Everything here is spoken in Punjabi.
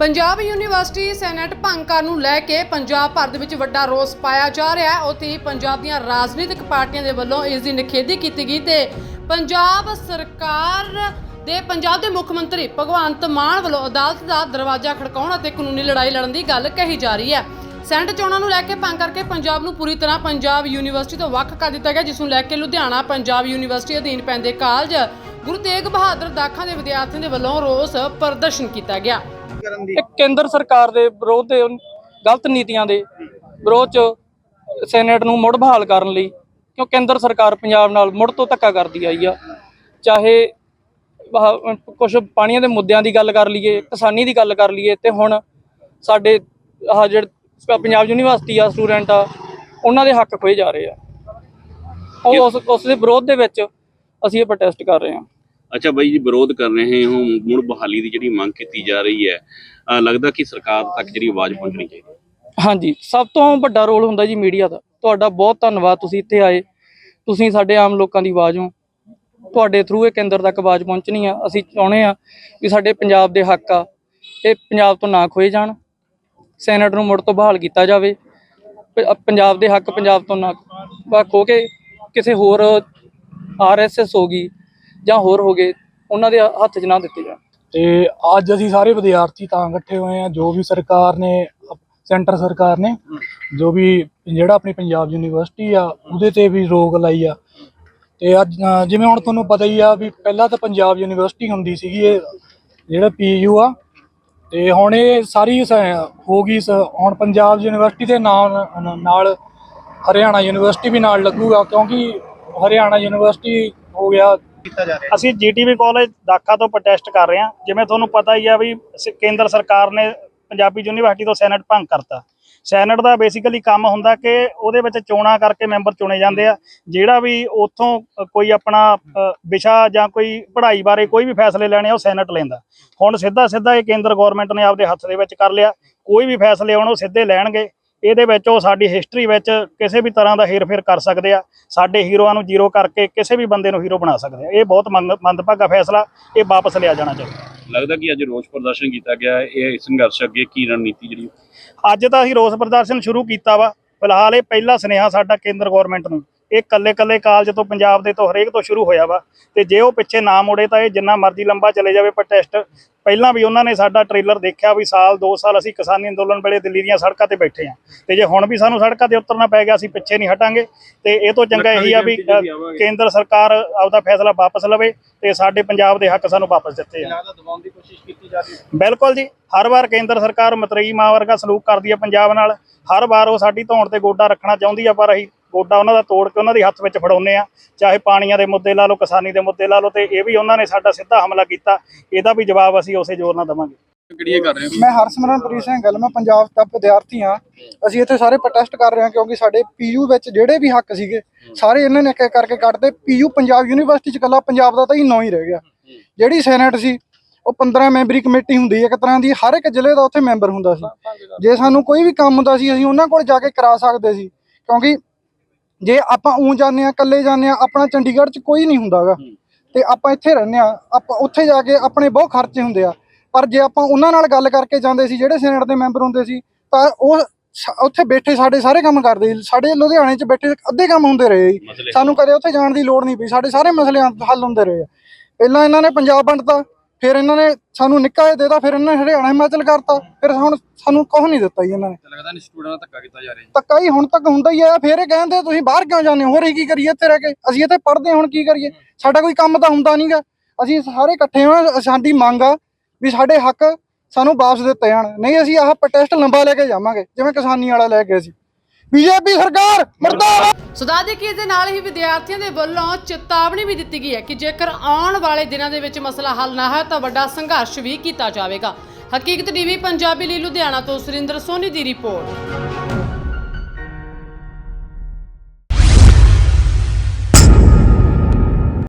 ਪੰਜਾਬ ਯੂਨੀਵਰਸਿਟੀ ਸੈਨੇਟ ਭੰਗ ਕਰਨ ਨੂੰ ਲੈ ਕੇ ਪੰਜਾਬ ਭਰ ਦੇ ਵਿੱਚ ਵੱਡਾ ਰੋਸ ਪਾਇਆ ਜਾ ਰਿਹਾ ਹੈ। ਉੱਥੇ ਹੀ ਪੰਜਾਬ ਦੀਆਂ ਰਾਜਨੀਤਿਕ ਪਾਰਟੀਆਂ ਦੇ ਵੱਲੋਂ ਇਸ ਦੀ ਨਿਖੇਧੀ ਕੀਤੀ ਗਈ ਤੇ ਪੰਜਾਬ ਸਰਕਾਰ ਦੇ, ਪੰਜਾਬ ਦੇ ਮੁੱਖ ਮੰਤਰੀ ਭਗਵੰਤ ਮਾਨ ਵੱਲੋਂ ਅਦਾਲਤ ਦਾ ਦਰਵਾਜ਼ਾ ਖੜਕਾਉਣ ਅਤੇ ਕਾਨੂੰਨੀ ਲੜਾਈ ਲੜਨ ਦੀ ਗੱਲ ਕਹੀ ਜਾ ਰਹੀ ਹੈ। ਸੈਨੇਟ ਚੋਣਾਂ ਨੂੰ ਲੈ ਕੇ ਭੰਗ ਕਰਕੇ ਪੰਜਾਬ ਨੂੰ ਪੂਰੀ ਤਰ੍ਹਾਂ ਪੰਜਾਬ ਯੂਨੀਵਰਸਿਟੀ ਤੋਂ ਵੱਖ ਕਰ ਦਿੱਤਾ ਗਿਆ, ਜਿਸ ਨੂੰ ਲੈ ਕੇ ਲੁਧਿਆਣਾ ਪੰਜਾਬ ਯੂਨੀਵਰਸਿਟੀ ਅਧੀਨ ਪੈਂਦੇ ਕਾਲਜ ਗੁਰੂ ਤੇਗ ਬਹਾਦਰ ਦਾਖਾਂ ਦੇ ਵਿਦਿਆਰਥੀਆਂ ਦੇ ਵੱਲੋਂ ਰੋਸ ਪ੍ਰਦਰਸ਼ਨ ਕੀਤਾ ਗਿਆ। ਕਰਨ ਦੀ? ਇਹ ਕੇਂਦਰ ਸਰਕਾਰ ਦੇ ਵਿਰੋਧ ਦੇ ਗਲਤ ਨੀਤੀਆਂ ਦੇ ਵਿਰੋਧ ਚ ਸੈਨੇਟ ਨੂੰ ਮੁੜ ਬਹਾਲ ਕਰਨ ਲਈ ਕਿਉਂ ਕੇਂਦਰ ਸਰਕਾਰ ਪੰਜਾਬ ਨਾਲ ਮੁੜ ਤੋਂ ਧੱਕਾ ਕਰਦੀ ਆਈ ਆ? ਚਾਹੇ ਕੁਝ ਪਾਣੀਆਂ ਦੇ ਮੁੱਦਿਆਂ ਦੀ ਗੱਲ ਕਰ ਲਈਏ ਕਿਸਾਨੀ ਦੀ ਗੱਲ ਕਰ ਲਈਏ ਤੇ ਹੁਣ ਸਾਡੇ ਆਹ ਜਿਹੜੇ ਪੰਜਾਬ ਯੂਨੀਵਰਸਿਟੀ ਆ ਸਟੂਡੈਂਟ ਆ ਉਹਨਾਂ ਦੇ ਹੱਕ ਖੋਏ ਜਾ ਰਹੇ ਆ। ਉਹ ਉਸ ਉਸ ਦੇ ਵਿਰੋਧ ਦੇ ਵਿੱਚ ਅਸੀਂ ਇਹ ਪ੍ਰੋਟੈਸਟ ਕਰ ਰਹੇ ਹਾਂ। ਅੱਛਾ ਬਾਈ ਜੀ, ਵਿਰੋਧ ਕਰ ਰਹੇ ਹੋ, ਮੁੜ ਬਹਾਲੀ ਦੀ ਜਿਹੜੀ ਮੰਗ ਕੀਤੀ ਜਾ ਰਹੀ ਹੈ ਲੱਗਦਾ ਕਿ ਸਰਕਾਰ ਤੱਕ ਜਿਹੜੀ ਆਵਾਜ਼ ਪਹੁੰਚਣੀ ਚਾਹੀਦੀ ਹਾਂਜੀ, ਸਭ ਤੋਂ ਵੱਡਾ ਰੋਲ ਹੁੰਦਾ ਜੀ ਮੀਡੀਆ ਦਾ। ਤੁਹਾਡਾ ਬਹੁਤ ਧੰਨਵਾਦ, ਤੁਸੀਂ ਇੱਥੇ ਆਏ। ਤੁਸੀਂ ਸਾਡੇ ਆਮ ਲੋਕਾਂ ਦੀ ਆਵਾਜ਼ ਹੋ। ਤੁਹਾਡੇ ਥਰੂ ਇਹ ਕੇਂਦਰ ਤੱਕ ਆਵਾਜ਼ ਪਹੁੰਚਣੀ ਆ। ਅਸੀਂ ਚਾਹੁੰਦੇ ਆ ਵੀ ਸਾਡੇ ਪੰਜਾਬ ਦੇ ਹੱਕ ਆ, ਇਹ ਪੰਜਾਬ ਤੋਂ ਨਾ ਖੋਏ ਜਾਣ। ਸੈਨੇਟ ਨੂੰ ਮੁੜ ਤੋਂ ਬਹਾਲ ਕੀਤਾ ਜਾਵੇ। ਪੰਜਾਬ ਦੇ ਹੱਕ ਪੰਜਾਬ ਤੋਂ ਨਾ ਵਾ ਖੋ ਕੇ ਕਿਸੇ ਹੋਰ ਆਰਐਸਐਸ ਹੋ ਗਈ ਜਾਂ ਹੋਰ ਹੋ ਗਏ, ਉਹਨਾਂ ਦੇ ਹੱਥ 'ਚ ਨਾ ਦਿੱਤੇ ਜਾਣ। ਤੇ ਅੱਜ ਅਸੀਂ ਸਾਰੇ ਵਿਦਿਆਰਥੀ ਤਾਂ ਇਕੱਠੇ ਹੋਏ ਆ ਜੋ ਵੀ ਸਰਕਾਰ ਨੇ, ਸੈਂਟਰ ਸਰਕਾਰ ਨੇ, ਜੋ ਵੀ ਜਿਹੜਾ ਆਪਣੀ ਪੰਜਾਬ ਯੂਨੀਵਰਸਿਟੀ ਆ, ਉਹਦੇ ਤੇ ਵੀ ਰੋਕ ਲਾਈ ਆ। ਤੇ ਅੱਜ ਜਿਵੇਂ ਹੁਣ ਤੁਹਾਨੂੰ ਪਤਾ ਹੀ ਆ ਵੀ ਪਹਿਲਾਂ ਤਾਂ ਪੰਜਾਬ ਯੂਨੀਵਰਸਿਟੀ ਹੁੰਦੀ ਸੀਗੀ ਇਹ, ਜਿਹੜਾ ਪੀਯੂ ਆ। ਤੇ ਹੁਣ ਇਹ ਸਾਰੀ ਹੋ ਗਈ ਸ- ਹੁਣ ਪੰਜਾਬ ਯੂਨੀਵਰਸਿਟੀ ਦੇ ਨਾਲ ਨਾਲ ਹਰਿਆਣਾ ਯੂਨੀਵਰਸਿਟੀ ਵੀ ਨਾਲ ਲੱਗੂਗਾ, ਕਿਉਂਕਿ ਹਰਿਆਣਾ ਯੂਨੀਵਰਸਿਟੀ ਹੋ ਗਿਆ ਕੀਤਾ ਜਾ ਰਿਹਾ ਅਸੀਂ ਜੀਟੀਵੀ ਕਾਲਜ ਦਾਖਾ ਤੋਂ ਪ੍ਰੋਟੈਸਟ ਕਰ ਰਹੇ ਹਾਂ। ਜਿਵੇਂ ਤੁਹਾਨੂੰ ਪਤਾ ਹੀ ਆ ਵੀ ਸ- ਕੇਂਦਰ ਸਰਕਾਰ ਨੇ ਪੰਜਾਬੀ ਯੂਨੀਵਰਸਿਟੀ ਤੋਂ ਸੈਨੇਟ ਭੰਗ ਕਰਤਾ। ਸੈਨੇਟ ਦਾ ਬੇਸਿਕਲੀ ਕੰਮ ਹੁੰਦਾ ਕਿ ਉਹਦੇ ਵਿੱਚ ਚੋਣਾਂ ਕਰਕੇ ਮੈਂਬਰ ਚੁਣੇ ਜਾਂਦੇ ਆ। ਜਿਹੜਾ ਵੀ ਉੱਥੋਂ ਕੋਈ ਆਪਣਾ ਅ, ਵਿਸ਼ਾ ਜਾਂ ਕੋਈ ਪੜ੍ਹਾਈ ਬਾਰੇ ਕੋਈ ਵੀ ਫੈਸਲੇ ਲੈਣੇ ਆ ਉਹ ਸੈਨੇਟ ਲੈਂਦਾ। ਹੁਣ ਸਿੱਧਾ ਸਿੱਧਾ ਇਹ ਕੇਂਦਰ ਗਵਰਨਮੈਂਟ ਨੇ ਆਪਦੇ ਹੱਥ ਦੇ ਵਿੱਚ ਕਰ ਲਿਆ। ਕੋਈ ਵੀ ਫੈਸਲੇ ਆਉਣ ਉਹ ਸਿੱਧੇ ਲੈਣਗੇ। ਇਹਦੇ ਵਿੱਚ ਉਹ ਸਾਡੀ ਹਿਸਟਰੀ ਵਿੱਚ ਕਿਸੇ ਵੀ ਤਰ੍ਹਾਂ ਦਾ ਹੇਰ-ਫੇਰ ਕਰ ਸਕਦੇ ਆ। ਸਾਡੇ ਹੀਰੋਆਂ ਨੂੰ ਜ਼ੀਰੋ ਕਰਕੇ ਕਿਸੇ ਵੀ ਬੰਦੇ ਨੂੰ ਹੀਰੋ ਬਣਾ ਸਕਦੇ ਆ। ਇਹ ਬਹੁਤ ਮੰਦ- ਮੰਦਭਾਗਾ ਫੈਸਲਾ ਇਹ ਵਾਪਸ ਲਿਆ ਜਾਣਾ ਚਾਹੀਦਾ। ਲੱਗਦਾ ਕਿ ਅੱਜ ਰੋਸ ਪ੍ਰਦਰਸ਼ਨ ਕੀਤਾ ਗਿਆ। ਇਹ ਸੰਘਰਸ਼ ਅੱਗੇ ਕੀ ਰਣਨੀਤੀ ਜਿਹੜੀ ਅੱਜ ਤਾਂ ਅਸੀਂ ਰੋਸ ਪ੍ਰਦਰਸ਼ਨ ਸ਼ੁਰੂ ਕੀਤਾ ਵਾ। ਫਿਲਹਾਲ ਇਹ ਪਹਿਲਾ ਸੁਨੇਹਾ ਸਾਡਾ ਕੇਂਦਰ ਗਵਰਨਮੈਂਟ ਨੂੰ। ਇਹ ਕੱਲੇ ਕੱਲੇ ਕਾਲਜ ਤੋਂ ਪੰਜਾਬ ਦੇ ਤੋਂ ਹਰੇਕ ਤੋਂ ਸ਼ੁਰੂ ਹੋਇਆ ਵਾ ਤੇ ਜੇ ਉਹ ਪਿੱਛੇ ਨਾ ਮੁੜੇ ਤਾਂ ਇਹ ਜਿੰਨਾ ਮਰਜ਼ੀ ਲੰਬਾ ਚਲੇ ਜਾਵੇ ਪ੍ਰੋਟੈਸਟ ਪਹਿਲਾਂ ਵੀ ਉਹਨਾਂ ਨੇ ਸਾਡਾ ਟ੍ਰੇਲਰ ਦੇਖਿਆ ਵੀ ਸਾਲ 2 ਸਾਲ ਅਸੀਂ ਕਿਸਾਨੀ ਅੰਦੋਲਨ ਵੇਲੇ ਦਿੱਲੀ ਦੀਆਂ ਸੜਕਾਂ ਤੇ ਬੈਠੇ ਆ ਤੇ ਜੇ ਹੁਣ ਵੀ ਸਾਨੂੰ ਸੜਕਾਂ ਤੇ ਉਤਰਨਾ ਪੈ ਗਿਆ ਅਸੀਂ ਪਿੱਛੇ ਨਹੀਂ ਹਟਾਂਗੇ। ਤੇ ਇਹ ਤੋਂ ਚੰਗਾ ਇਹੀ ਆ ਵੀ ਕੇਂਦਰ ਸਰਕਾਰ ਆਪਦਾ ਫੈਸਲਾ ਵਾਪਸ ਲਵੇ ਤੇ ਸਾਡੇ ਪੰਜਾਬ ਦੇ ਹੱਕ ਸਾਨੂੰ ਵਾਪਸ ਦਿੱਤੇ ਹੈ। ਬਿਲਕੁਲ ਜੀ ਹਰ ਵਾਰ ਕੇਂਦਰ ਸਰਕਾਰ ਮਤਰੇਈ ਮਾਂ ਵਰਗਾ ਸਲੂਕ ਕਰਦੀ ਹੈ ਪੰਜਾਬ ਨਾਲ। ਹਰ ਵਾਰ ਉਹ ਸਾਡੀ ਧੌਣ ਤੇ ਗੋਡਾ ਰੱਖਣਾ ਚਾਹੁੰਦੀ ਆ ਪਰ ਅਸੀਂ ਗੋਡਾ ਉਹਨਾਂ ਦਾ ਤੋੜ ਕੇ ਉਹਨਾਂ ਦੇ ਹੱਥ ਵਿੱਚ ਫੜਾਉਂਦੇ ਆ। ਚਾਹੇ ਪਾਣੀਆਂ ਦੇ ਮੁੱਦੇ ਲਾ ਲਓ ਕਿਸਾਨੀ ਦੇ ਮੁੱਦੇ ਲਾ ਲਓ ਤੇ ਇਹ ਵੀ ਉਹਨਾਂ ਨੇ ਸਾਡਾ ਸਿੱਧਾ ਹਮਲਾ ਕੀਤਾ। ਇਹਦਾ ਵੀ ਜਵਾਬ ਅਸੀਂ ਉਸੇ ਜ਼ੋਰ ਨਾਲ ਦੇਵਾਂਗੇ। ਕਿਹੜੀਆਂ ਕਰ ਰਹੇ ਹੋ? ਮੈਂ ਹਰਸਿਮਰਨਪ੍ਰੀਤ ਸਿੰਘ ਗੱਲ ਮੈਂ ਪੰਜਾਬ ਦਾ ਵਿਦਿਆਰਥੀ ਹਾਂ। ਅਸੀਂ ਇੱਥੇ ਸਾਰੇ ਪ੍ਰੋਟੈਸਟ ਕਰ ਰਹੇ ਹਾਂ ਕਿਉਂਕਿ ਸਾਡੇ ਪੀਯੂ ਵਿੱਚ ਜਿਹੜੇ ਵੀ ਹੱਕ ਸੀਗੇ ਸਾਰੇ ਇਹਨਾਂ ਨੇ ਇੱਕ ਇੱਕ ਕਰਕੇ ਕੱਢਦੇ। ਪੀਯੂ ਪੰਜਾਬ ਯੂਨੀਵਰਸਿਟੀ ਚ ਇਕੱਲਾ ਪੰਜਾਬ ਦਾ ਤਾਂ ਹੀ ਨਾਂ ਹੀ ਰਹਿ ਗਿਆ। ਜਿਹੜੀ ਸੈਨੇਟ ਸੀ ਉਹ 15 ਮੈਂਬਰੀ ਕਮੇਟੀ ਹੁੰਦੀ ਹੈ ਇੱਕ ਤਰ੍ਹਾਂ ਦੀ ਹਰ ਇੱਕ ਜ਼ਿਲ੍ਹੇ ਦਾ ਉੱਥੇ ਮੈਂਬਰ ਹੁੰਦਾ ਸੀ। ਜੇ ਸਾਨੂੰ ਕੋਈ ਵੀ ਕੰਮ ਹੁੰਦਾ ਸੀ ਅਸੀਂ ਉਹਨਾਂ ਕੋਲ ਜਾ ਕੇ ਕਰਾ ਸਕਦੇ ਸੀ। ਕਿਉਂਕਿ ਜੇ ਆਪਾਂ ਉਂ ਜਾਂਦੇ ਆ ਇਕੱਲੇ ਜਾਂਦੇ ਆ ਆਪਣਾ ਚੰਡੀਗੜ੍ਹ 'ਚ ਕੋਈ ਨਹੀਂ ਹੁੰਦਾਗਾ। ਤੇ ਆਪਾਂ ਇੱਥੇ ਰਹਿੰਦੇ ਆ ਆਪਾਂ ਉੱਥੇ ਜਾ ਕੇ ਆਪਣੇ ਬਹੁਤ ਖਰਚੇ ਹੁੰਦੇ ਆ। ਪਰ ਜੇ ਆਪਾਂ ਉਹਨਾਂ ਨਾਲ ਗੱਲ ਕਰਕੇ ਜਾਂਦੇ ਸੀ ਜਿਹੜੇ ਸੈਨੇਟ ਦੇ ਮੈਂਬਰ ਹੁੰਦੇ ਸੀ ਤਾਂ ਉਹ ਉੱਥੇ ਬੈਠੇ ਸਾਡੇ ਸਾਰੇ ਕੰਮ ਕਰਦੇ ਸਾਡੇ ਲੁਧਿਆਣੇ 'ਚ ਬੈਠੇ ਅੱਧੇ ਕੰਮ ਹੁੰਦੇ ਰਹੇ ਸਾਨੂੰ ਕਦੇ ਉੱਥੇ ਜਾਣ ਦੀ ਲੋੜ ਨਹੀਂ ਪਈ। ਸਾਡੇ ਸਾਰੇ ਮਸਲੇ ਹੱਲ ਹੁੰਦੇ ਰਹੇ ਪਹਿਲਾਂ ਇਹਨਾਂ ਨੇ ਪੰਜਾਬ ਵੰਡਤਾ। ਫਿਰ ਇਹਨਾਂ ਨੇ ਸਾਨੂੰ ਨਿੱਕਾ ਜਿਹਾ ਦੇਤਾ ਫਿਰ ਇਹਨਾਂ ਨੇ ਹਰਿਆਣਾ ਹਿਮਾਚਲ ਕਰਤਾ। ਫਿਰ ਹੁਣ ਸਾਨੂੰ ਕੁਝ ਨਹੀਂ ਦਿੱਤਾ ਜੀ ਇਹਨਾਂ ਨੇ। ਲੱਗਦਾ ਨਹੀਂ ਸਟੂਡੈਂਟ ਨਾਲ ਧੱਕਾ ਕੀਤਾ ਜਾ ਰਿਹਾ ਧੱਕਾ ਹੀ ਹੁਣ ਤੱਕ ਹੁੰਦਾ ਹੀ ਆ ਫਿਰ ਇਹ ਕਹਿੰਦੇ ਤੁਸੀਂ ਬਾਹਰ ਕਿਉਂ ਜਾਂਦੇ ਹੋ? ਹੋਰ ਕੀ ਕਰੀਏ ਇੱਥੇ ਰਹਿ ਕੇ? ਅਸੀਂ ਇੱਥੇ ਪੜ੍ਹਦੇ ਹੁਣ ਕੀ ਕਰੀਏ? ਸਾਡਾ ਕੋਈ ਕੰਮ ਤਾਂ ਹੁੰਦਾ ਨਹੀਂਗਾ ਅਸੀਂ ਸਾਰੇ ਇਕੱਠੇ ਹਾਂ ਸਾਡੀ ਮੰਗ ਆ ਵੀ ਸਾਡੇ ਹੱਕ ਸਾਨੂੰ ਵਾਪਸ ਦਿੱਤੇ ਜਾਣ। ਨਹੀਂ ਅਸੀਂ ਆਹ ਪ੍ਰੋਟੈਸਟ ਲੰਬਾ ਲੈ ਕੇ ਜਾਵਾਂਗੇ ਜਿਵੇਂ ਕਿਸਾਨੀ ਵਾਲਾ ਲੈ ਕੇ ਸੀ। ਬੀਜੇਪੀ ਸਰਕਾਰ, ਮਰਦਾਬਾਦ! ਸੋ ਦੱਸ ਦੇਈਏ ਇਸ ਦੇ ਨਾਲ ਹੀ ਵਿਦਿਆਰਥੀਆਂ ਦੇ ਵੱਲੋਂ ਚੇਤਾਵਨੀ ਵੀ ਦਿੱਤੀ ਗਈ ਹੈ ਕਿ ਜੇਕਰ ਆਉਣ ਵਾਲੇ ਦਿਨਾਂ ਦੇ ਵਿੱਚ ਮਸਲਾ ਹੱਲ ਨਾ ਹੋਇਆ ਤਾਂ ਵੱਡਾ ਸੰਘਰਸ਼ ਵੀ ਕੀਤਾ ਜਾਵੇਗਾ। ਹਕੀਕਤ ਟੀਵੀ, ਪੰਜਾਬੀ ਲਈ ਲੁਧਿਆਣਾ ਤੋਂ ਸੁਰਿੰਦਰ ਸੋਨੀ ਦੀ ਰਿਪੋਰਟ।